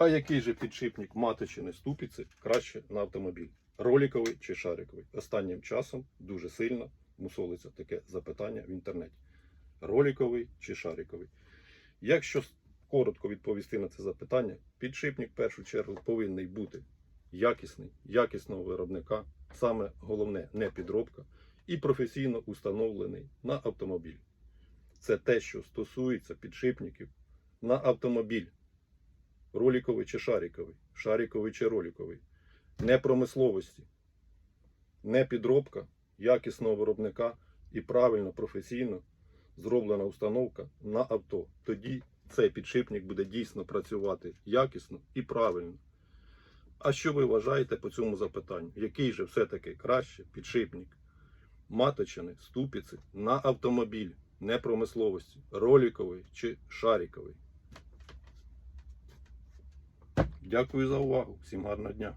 А який же підшипник маточини ступиці краще на автомобіль? Роліковий чи шариковий? Останнім часом дуже сильно мусолиться таке запитання в інтернеті. Роліковий чи шариковий? Якщо коротко відповісти на це запитання, підшипник в першу чергу повинен бути якісний, якісного виробника, саме головне не підробка, і професійно установлений на автомобіль. Це те, що стосується підшипників на автомобіль. Роліковий чи шариковий, шариковий чи роліковий, не промисловості, не підробка якісного виробника і правильно професійно зроблена установка на авто. Тоді цей підшипник буде дійсно працювати якісно і правильно. А що ви вважаєте по цьому запитанню? Який же все-таки краще підшипник маточини, ступиці на автомобіль, не промисловості, роліковий чи шариковий? Дякую за увагу. Всім гарного дня.